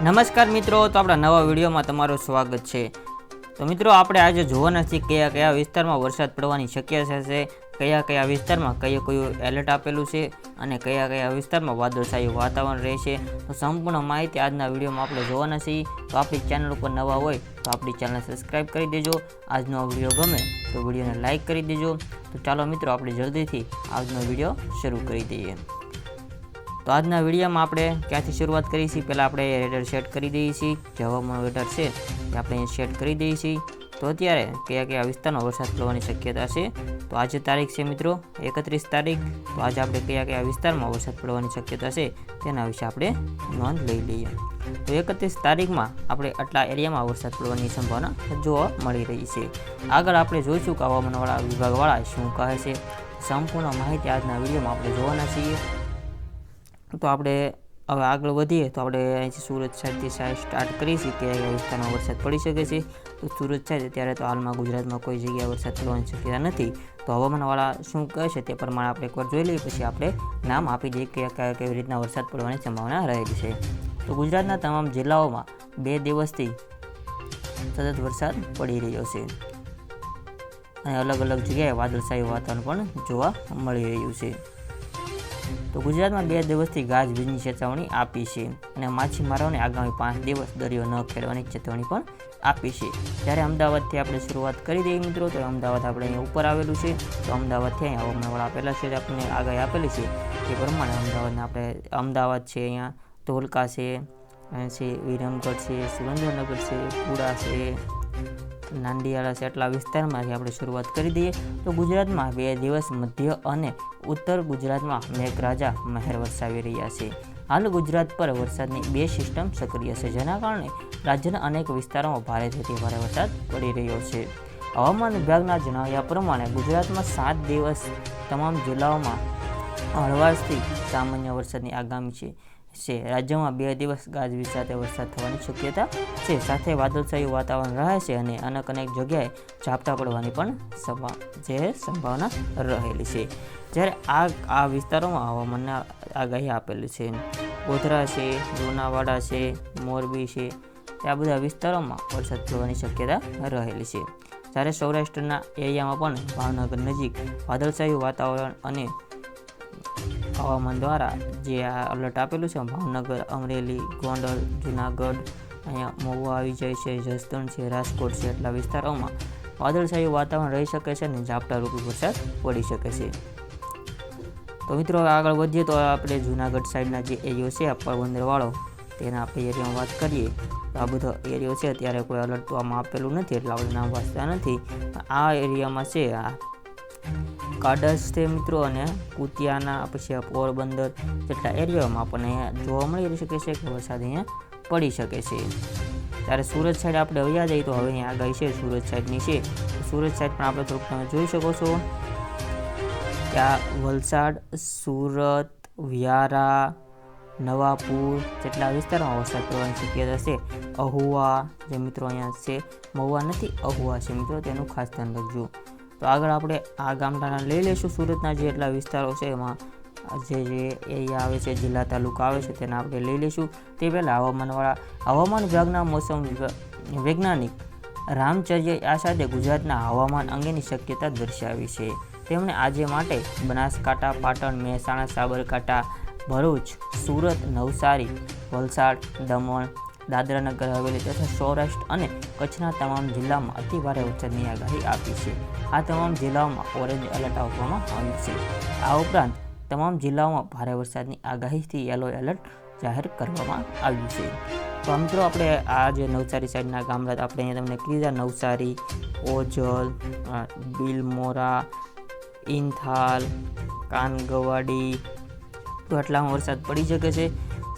નમસ્કાર મિત્રો, તો આપણા નવા વિડીયોમાં તમારું સ્વાગત છે. તો મિત્રો, આપણે આજે જોવાના છીએ કયા કયા વિસ્તારમાં વરસાદ પડવાની શક્યતા છે, કયા કયા વિસ્તારમાં કયું કયું એલર્ટ આપેલું છે અને કયા કયા વિસ્તારમાં વાદળછાયું વાતાવરણ રહેશે. તો સંપૂર્ણ માહિતી આજના વિડીયોમાં આપણે જોવાના છીએ. તો આપણી ચેનલ ઉપર નવા હોય તો આપણી ચેનલ સબસ્ક્રાઈબ કરી દેજો. આજનો વીડિયો ગમે તો વિડીયોને લાઇક કરી દેજો. તો ચાલો મિત્રો, આપણે જલ્દીથી આજનો વીડિયો શરૂ કરી દઈએ. તો આજના વિડીયોમાં આપણે ક્યાંથી શરૂઆત કરીએ છીએ પહેલાં આપણે રેડર સેટ કરી દઈએ છીએ. જે હવામાન વેધર છે એ આપણે સેટ કરી દઈએ છીએ. તો અત્યારે કયા કયા વિસ્તારમાં વરસાદ પડવાની શક્યતા છે? તો આજે તારીખ છે મિત્રો એકત્રીસ તારીખ. તો આજે આપણે કયા કયા વિસ્તારમાં વરસાદ પડવાની શક્યતા છે તેના વિશે આપણે નોંધ લઈ લઈએ. તો એકત્રીસ તારીખમાં આપણે આટલા એરિયામાં વરસાદ પડવાની સંભાવના જોવા મળી રહી છે. આગળ આપણે જોઈશું કે હવામાનવાળા વિભાગવાળા શું કહે છે. સંપૂર્ણ માહિતી આજના વિડીયોમાં આપણે જોવાના છીએ. તો આપણે હવે આગળ વધીએ. તો આપણે અહીંથી સુરત સાઈડથી સાઈડ સ્ટાર્ટ કરીશું કે અહીંયા વિસ્તારમાં વરસાદ પડી શકે છે. તો સુરત સાઈડ અત્યારે તો હાલમાં ગુજરાતમાં કોઈ જગ્યાએ વરસાદ પડવાની શક્યતા નથી. તો હવામાનવાળા શું કહે છે તે પ્રમાણે આપણે એકવાર જોઈ લઈએ, પછી આપણે નામ આપી દઈએ કે કયા કેવી રીતના વરસાદ પડવાની સંભાવના રહેલી છે. તો ગુજરાતના તમામ જિલ્લાઓમાં બે દિવસથી સતત વરસાદ પડી રહ્યો છે. અને અલગ અલગ જગ્યાએ વાદળછાયું વાતાવરણ પણ જોવા મળી રહ્યું છે. તો ગુજરાતમાં બે દિવસથી ગાજવીજની ચેતવણી આપી છે અને માછીમારોને આગામી પાંચ દિવસ દરિયો ન ખેડવાની ચેતવણી પણ આપી છે. જ્યારે અમદાવાદથી આપણે શરૂઆત કરી દઈએ મિત્રો, તો અમદાવાદ આપણે અહીંયા ઉપર આવેલું છે. તો અમદાવાદથી અહીંયા હવામાનવાળા આપેલા છે આપણને આગાહી આપેલી છે તે પ્રમાણે અમદાવાદને આપણે, અમદાવાદ છે અહીંયા, ધોલકા છે છે, વિરમગઢ છે, સુરેન્દ્રનગર છે, પુડા છે, નાંદિયાળા છે, એટલા વિસ્તારમાંથી આપણે શરૂઆત કરી દઈએ. તો ગુજરાતમાં બે દિવસ મધ્ય અને ઉત્તર ગુજરાતમાં મેઘરાજા મહેર વરસાવી રહ્યા છે. હાલ ગુજરાત પર વરસાદની બે સિસ્ટમ સક્રિય છે, જેના કારણે રાજ્યના અનેક વિસ્તારોમાં ભારેથી ભારે વરસાદ પડી રહ્યો છે. હવામાન વિભાગના જણાવ્યા પ્રમાણે ગુજરાતમાં સાત દિવસ તમામ જિલ્લાઓમાં હળવાશથી સામાન્ય વરસાદની આગામી છે છે, રાજ્યમાં બે દિવસ ગાજવીજ સાથે વરસાદ થવાની શક્યતા છે. સાથે વાદળછાયું વાતાવરણ રહે છે અને અનેક અનેક જગ્યાએ ઝાપટા પડવાની પણ જે સંભાવના રહેલી છે. જ્યારે આ આ વિસ્તારોમાં હવામાનના આગાહી આપેલી છે. ગોધરા છે, લુણાવાડા છે, મોરબી છે, આ બધા વિસ્તારોમાં વરસાદ થવાની શક્યતા રહેલી છે. જ્યારે સૌરાષ્ટ્રના એરિયામાં પણ ભાવનગર નજીક વાદળછાયું વાતાવરણ અને હવામાન દ્વારા જે આ અલર્ટ આપેલું છે, ભાવનગર, અમરેલી, ગોંડલ, જુનાગઢ, અહીંયા મહુવા આવી જાય છે, જસદણ છે, રાજકોટ છે એટલા વિસ્તારોમાં વાદળછાયું વાતાવરણ રહી શકે છે અને ઝાપટા રૂપી વરસાદ પડી શકે છે. તો મિત્રો આગળ વધીએ તો આપણે જુનાગઢ સાઈડના જે એરિયો છે પોરબંદરવાળો, તેના આપણે એરિયામાં વાત કરીએ. તો આ બધો એરિયો છે, ત્યારે કોઈ અલર્ટ આપેલું નથી, એટલે આપણે નામ વાંચતા નથી. આ એરિયામાં છે, આ કાડસ છે મિત્રો અને કુતિયાના, પછી પોરબંદર જેટલા એરિયામાં આપણને જોવા મળી શકે છે કે વરસાદ અહીંયા પડી શકે છે. ત્યારે સુરત સાઈડ આપણે વયા જઈએ તો હવે અહીંયા ગઈ છે સુરત સાઈડની છે. સુરત સાઈડ પણ આપણે થોડુંક તમે જોઈ શકો છો. ત્યાં વલસાડ, સુરત, વ્યારા, નવાપુર જેટલા વિસ્તારમાં વરસાદ પડવાની શક્યતા છે. અહુવા જે મિત્રો અહીંયા છે, મહુવા નથી, અહુવા છે મિત્રો, તેનું ખાસ ધ્યાન રાખજો. તો આગળ આપણે આ ગામડાના લઈ લઈશું સુરતના જે એટલા વિસ્તારો છે એમાં જે જે એરિયા આવે છે, જિલ્લા તાલુકા આવે છે તેના આપણે લઈ લઈશું. તે પહેલાં હવામાનવાળા, હવામાન વિભાગના મોસમ વૈજ્ઞાનિક રામચર્ય આ સાથે ગુજરાતના હવામાન અંગેની શક્યતા દર્શાવી છે. તેમણે આજે માટે બનાસકાંઠા, પાટણ, મહેસાણા, સાબરકાંઠા, ભરૂચ, સુરત, નવસારી, વલસાડ, દમણ, દાદરાનગર હવેલી તથા સૌરાષ્ટ્ર અને કચ્છના તમામ જિલ્લામાં અતિભારે વરસાદની આગાહી આપી છે. આ તમામ જિલ્લાઓમાં ઓરેન્જ એલર્ટ આપવામાં આવ્યું છે. આ ઉપરાંત તમામ જિલ્લાઓમાં ભારે વરસાદની આગાહીથી યલો એલર્ટ જાહેર કરવામાં આવ્યું છે. તો મિત્રો આપણે આ જે નવસારી સાઈડના ગામડા આપણે અહીંયા તમને કીધા નવસારી, ઓજલ બિલમોરા ઇન્થાલ કાનગવાડી, તો આટલામાં વરસાદ પડી શકે છે.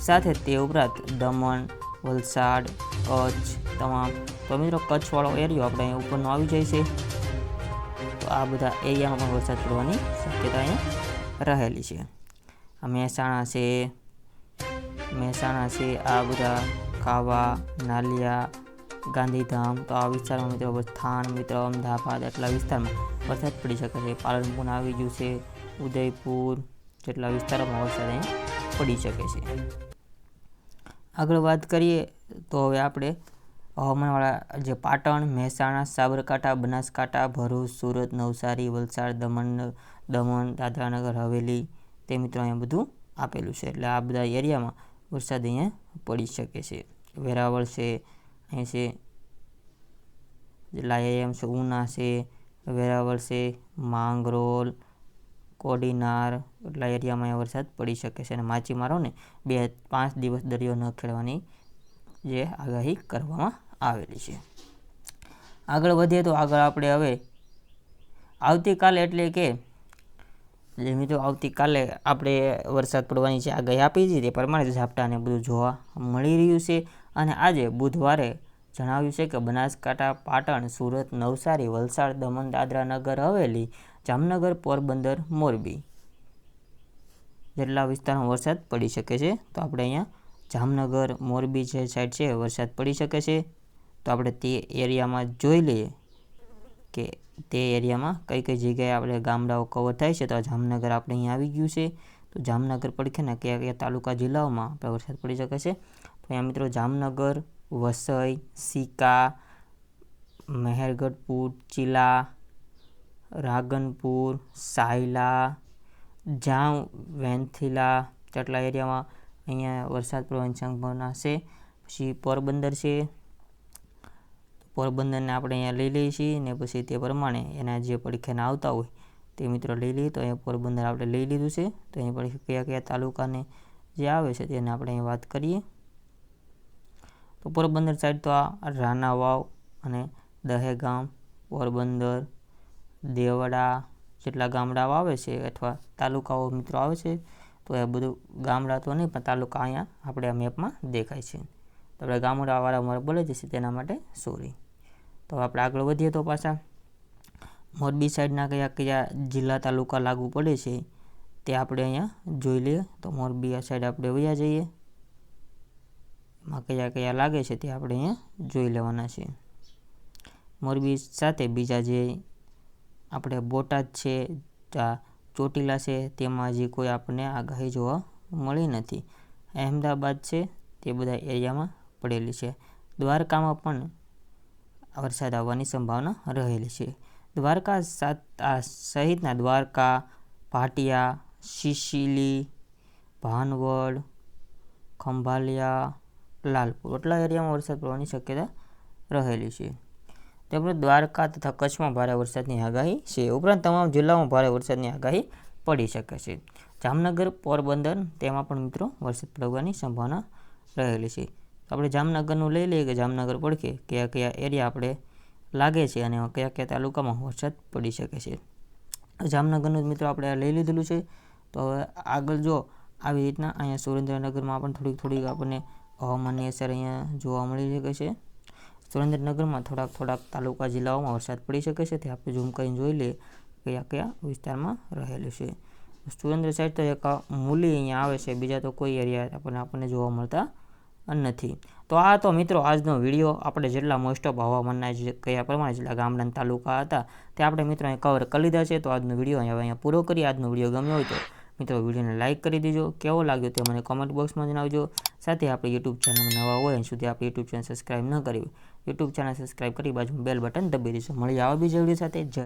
સાથે તે ઉપરાંત દમણ, વલસાડ, કચ્છ, તમામ. તો મિત્રો કચ્છવાળો એરિયો આપણે અહીંયા ઉપરનો આવી જાય છે. આ બધા એરિયામાં વરસાદ પડવાની શક્યતા અહીંયા રહેલી છે. મહેસાણા છે મહેસાણા છે આ બધા ખાવા, નાલિયા, ગાંધીધામ તો આ વિસ્તારમાં મિત્રો થાન મિત્રો અમદાવાદ એટલા વિસ્તારમાં વરસાદ પડી શકે છે. પાલનપુર આવી ગયું છે, ઉદયપુર જેટલા વિસ્તારોમાં વરસાદ અહીં પડી શકે છે. આગળ વાત કરીએ તો હવે આપણે હવામાનવાળા જે પાટણ, મહેસાણા, સાબરકાંઠા, બનાસકાંઠા, ભરૂચ, સુરત, નવસારી, વલસાડ, દમણ દમણ, દાદરાનગર, હવેલી તે મિત્રો અહીંયા બધું આપેલું છે. એટલે આ બધા એરિયામાં વરસાદ અહીંયા પડી શકે છે. વેરાવળ છે, અહીં છે લાયામ છે, ઉના છે, વેરાવળ છે, માંગરોલ, કોડીનાર, એટલા એરિયામાં વરસાદ પડી શકે છે. અને માછીમારોને બે પાંચ દિવસ દરિયો ન ખેડવાની જે આગાહી કરવામાં આવેલી છે. આગળ વધીએ તો આગળ આપણે હવે આવતીકાલે એટલે કે જે મિત્રો આવતીકાલે આપણે વરસાદ પડવાની જે આગાહી આપી હતી તે પ્રમાણે ઝાપટાને બધું જોવા મળી રહ્યું છે અને આજે બુધવારે જણાવ્યું છે કે બનાસકાંઠા, પાટણ, સુરત, નવસારી, વલસાડ, દમણ, દાદરા નગર, હવેલી, જામનગર, પોરબંદર, મોરબી જેટલા વિસ્તારમાં વરસાદ પડી શકે છે. તો આપણે અહીંયા જામનગર, મોરબી જે સાઈડ છે, વરસાદ પડી શકે છે. તો આપણે તે એરિયામાં જોઈ લઈએ કે તે એરિયામાં કઈ કઈ જગ્યાએ આપણે ગામડાઓ કવર થાય છે. તો જામનગર આપણે અહીંયા આવી ગયું છે. તો જામનગર પડખેના કયા કયા તાલુકા જિલ્લાઓમાં આપણે વરસાદ પડી શકે છે? તો અહીંયા મિત્રો જામનગર, વસઈ સિકા મહેરગઢપુર, ચીલા, રાગનપુર, સાયલા જામ વેન્થિલા ચટલા એરિયામાં અહીંયા વરસાદ પડવાની સંભાવના છે પછી પોરબંદર છે. પોરબંદરને આપણે અહીંયા લઈ લઈએ છીએ ને પછી તે પ્રમાણે એના જે પડખેના આવતા હોય તે મિત્રો લઈ લઈએ. તો અહીંયા પોરબંદર આપણે લઈ લીધું છે. તો અહીં પછી કયા કયા તાલુકાને જે આવે છે તેને આપણે અહીં વાત કરીએ. તો પોરબંદર સાઈડ તો આ રાના વાવ અને દહેગામ, પોરબંદર, દેવડા જેટલા ગામડાઓ આવે છે અથવા તાલુકાઓ મિત્રો આવે છે. તો એ બધું ગામડા તો નહીં, પણ તાલુકા અહીંયા આપણે આ મેપમાં દેખાય છે. તો આપણે ગામડાવાળા મારે બોલે જશે તેના માટે સોરી. તો આપણે આગળ વધીએ તો પાછા. મોરબી સાઈડના કયા કયા જિલ્લા તાલુકા લાગુ પડે છે, તે આપણે અહીંયા જોઈ લઈએ. તો મોરબી આ સાઈડ આપણે વયા જઈએ. એમાં કયા કયા લાગે છે તે આપણે અહીંયા જોઈ લેવાના છે. મોરબી સાથે બીજા જે આપણે બોટાદ છે ચોટીલા છે, તેમાં હજી કોઈ આપણને આગાહી જોવા મળી નથી. અહેમદાબાદ છે, તે બધા એરિયામાં પડેલી છે. દ્વારકામાં પણ વરસાદ આવવાની સંભાવના રહેલી છે. દ્વારકા સાત સહિતના દ્વારકા, ભાટિયા, શિશિલી, ભાનવડ, ખંભાલિયા, લાલપુર, એટલા એરિયામાં વરસાદ પડવાની શક્યતા રહેલી છે. તેમજ દ્વારકા તથા કચ્છમાં ભારે વરસાદની આગાહી છે. ઉપરાંત તમામ જિલ્લામાં ભારે વરસાદની આગાહી પડી શકે છે. જામનગર પોરબંદર તેમાં પણ મિત્રો વરસાદ પડવાની સંભાવના રહેલી છે. આપણે જામનગરનું લઈ લઈએ કે જામનગર પડખે કયા કયા એરિયા આપણે લાગે છે અને કયા કયા તાલુકામાં વરસાદ પડી શકે છે? જામનગરનું જ મિત્રો આપણે લઈ લીધેલું છે. તો હવે આગળ જો આવી રીતના અહીંયા સુરેન્દ્રનગરમાં પણ થોડીક થોડીક આપણને હવામાનની અસર અહીંયા જોવા મળી શકે છે. સુરેન્દ્રનગરમાં થોડાક થોડાક તાલુકા જિલ્લાઓમાં વરસાદ પડી શકે છે. તે આપણે ઝૂમ કરીને જોઈ લઈએ કયા કયા વિસ્તારમાં રહેલું છે. સુરેન્દ્ર સાઈડ તો એક મૂલી અહીંયા આવે છે. બીજા તો કોઈ એરિયા આપણને આપણને જોવા મળતા નથી. તો આ તો મિત્રો આજનો વીડિયો આપણે જેટલા મોસ્ટ ઓફ હવામાનના કયા પ્રમાણે જેટલા ગામડાના તાલુકા હતા તે આપણે મિત્રો અહીં કવર કરી લીધા છે. તો આજનો વીડિયો અહીંયા અહીંયા પૂરો કરી આજનો વીડિયો ગમ્યો હોય તો મિત્રો વિડીયોને લાઇક કરી દેજો. કેવો લાગ્યો તે મને કોમેન્ટ બોક્સમાં જણાવજો. સાથે આપણે યુટ્યુબ ચેનલમાં નવા હોય એ સુધી આપણે યુટ્યુબ ચેનલ સબસ્ક્રાઈબ ન કરી યુટ્યુબ ચેનલ સબસ્ક્રાઈબ કરી બાજુ બેલ બટન દબાવી દેજો. મળી આવા બીજા વીડિયો સાથે. જય